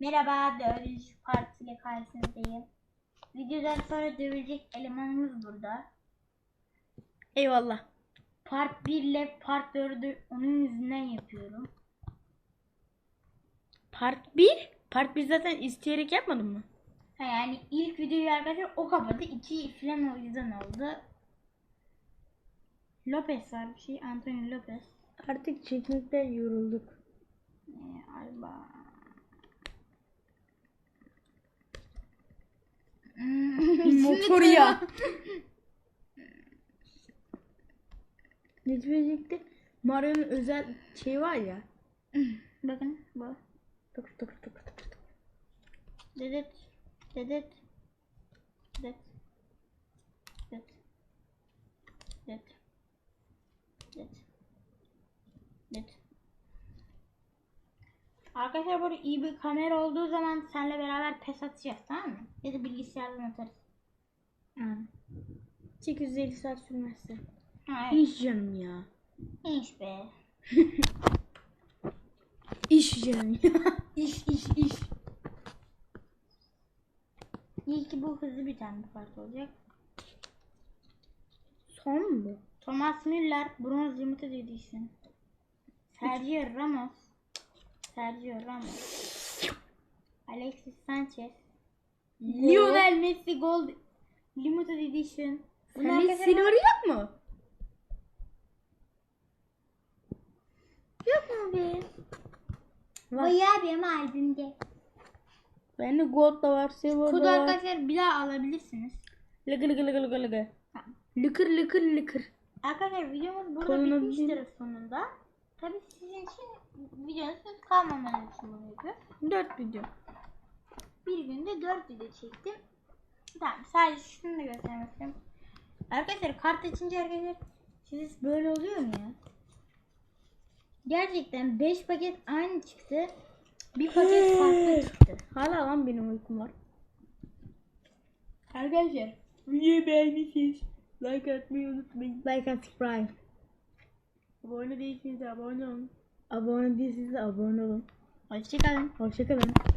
Merhaba, dövüş partisiyle karşınızdayım. Videodan sonra dövülecek elemanımız burada. Eyvallah. Part 1 ile Part 4'ü onun yüzünden yapıyorum. Part 1? Part 1 zaten isteyerek yapmadın mı? Ha yani ilk videoyu arkadaşlar o kapadı. İki falan o yüzden oldu. Lopez var bir şey. Antonio Lopez. Artık çekmekten yorulduk. Motor ya. Ne diyecekti? Mario'nun özel şey var ya. Bakın bu. Tıkır tıkır tıkır tıkır tıkır. Dedet. Dedet. Dedet. Dedet. Dedet. Dedet. Dedet. Arkadaşlar burada iyi bir kamera olduğu zaman seninle beraber pes atacağız tamam mı? Ya da bilgisayardan atarız. Ha. 850 saat sürmezse. Ha. İş canım ya. İş be. İş canım ya. İş iş iş. İyi ki bu hızlı bir tane part olacak. Son mu? Thomas Müller bronz limited edition. Sergio Ramos. Sergio Ramos. Alexis Sanchez. Lionel Messi Gold Limited Edition. Sende silver yok mu? Yok mu be? Var. Bayağı benim albümde. Bende gold da var, silver Kodu da var. arkadaşlar bir daha alabilirsiniz. Lıkır lıkır lıkır lıkır. Tamam. Lıkır lıkır lıkır. Arkadaşlar videomuz burada Koluna bitmiştir bir- sonunda. Tabii sizin için videonun söz kalmamanız için bunu yapıyorum. 4 video. Bir günde 4 video çektim. Tamam sadece şunu da göstermek istiyorum. Arkadaşlar kart açınca arkadaşlar siz böyle oluyor mu ya? Gerçekten 5 paket aynı çıktı. Bir paket farklı çıktı. Hala lan benim uykum var. Arkadaşlar Videoyu beğendiyseniz like atmayı unutmayın. Like and subscribe. abone değilseniz abone olun. Abone değilseniz de abone olun. Hoşçakalın. Hoşçakalın.